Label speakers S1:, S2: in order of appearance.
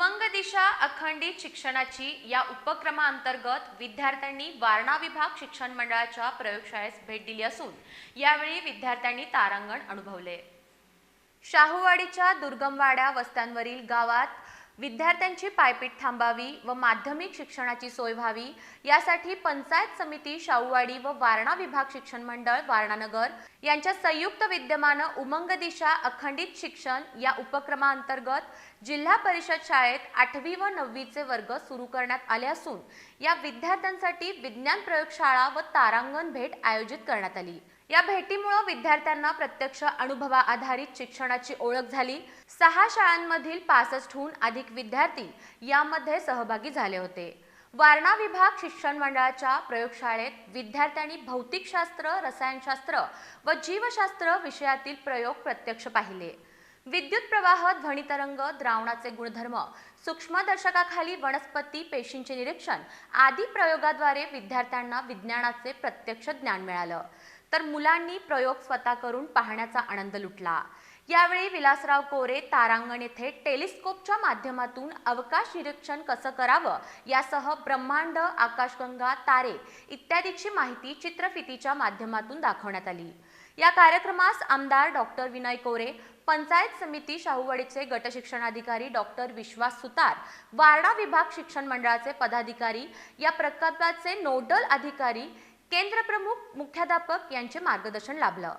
S1: उमंग दिशा अखंडित शिक्षणाची या उपक्रमाअंतर्गत विद्यार्थ्यांनी वारणा विभाग शिक्षण मंडळाच्या प्रयोगशाळेस भेट दिली असून यावेळी विद्यार्थ्यांनी तारांगण अनुभवले. शाहूवाडीच्या दुर्गमवाड्या वस्त्यांवरील गावात विद्यार्थ्यांची पायपीट थांबावी व माध्यमिक शिक्षणाची सोय व्हावी यासाठी पंचायत समिती शाहूवाडी व वारणा विभाग शिक्षण मंडळ वारणानगर यांच्या संयुक्त विद्यमानं उमंग दिशा अखंडित शिक्षण या उपक्रमाअंतर्गत जिल्हा परिषद शाळेत आठवी व नववीचे वर्ग सुरू करण्यात आले असून या विद्यार्थ्यांसाठी विज्ञान प्रयोगशाळा व तारांगण भेट आयोजित करण्यात आली. या भेटीमुळे विद्यार्थ्यांना प्रत्यक्ष अनुभवा आधारित शिक्षणाची ओळख झाली. सहा शाळांमधील पासष्टहून अधिक विद्यार्थी यामध्ये सहभागी झाले होते. वारणा विभाग शिक्षण मंडळाच्या प्रयोगशाळेत विद्यार्थ्यांनी भौतिकशास्त्र रसायनशास्त्र व जीवशास्त्र विषयातील प्रयोग प्रत्यक्ष पाहिले. विद्युत प्रवाह ध्वनितरंग द्रावणाचे गुणधर्म सूक्ष्मदर्शकाखाली वनस्पती पेशींचे निरीक्षण आदी प्रयोगाद्वारे विद्यार्थ्यांना विज्ञानाचे प्रत्यक्ष ज्ञान मिळालं. तर मुलांनी प्रयोग स्वतः करून पाहण्याचा आनंद लुटला. यावेळी विलासराव कोरे तारांगण येथे टेलिस्कोपच्या माध्यमातून अवकाश निरीक्षण कसं करावं यासह ब्रह्मांड आकाशगंगा तारे इत्यादीची माहिती चित्रफितीच्या माध्यमातून दाखवण्यात आली. या कार्यक्रमास आमदार डॉक्टर विनय कोरे पंचायत समिती शाहूवाडीचे गटशिक्षणाधिकारी डॉक्टर विश्वास सुतार वारणा विभाग शिक्षण मंडळाचे पदाधिकारी या प्रकल्पाचे नोडल अधिकारी केंद्रप्रमुख मुख्याध्यापक यांचे मार्गदर्शन लाभलं.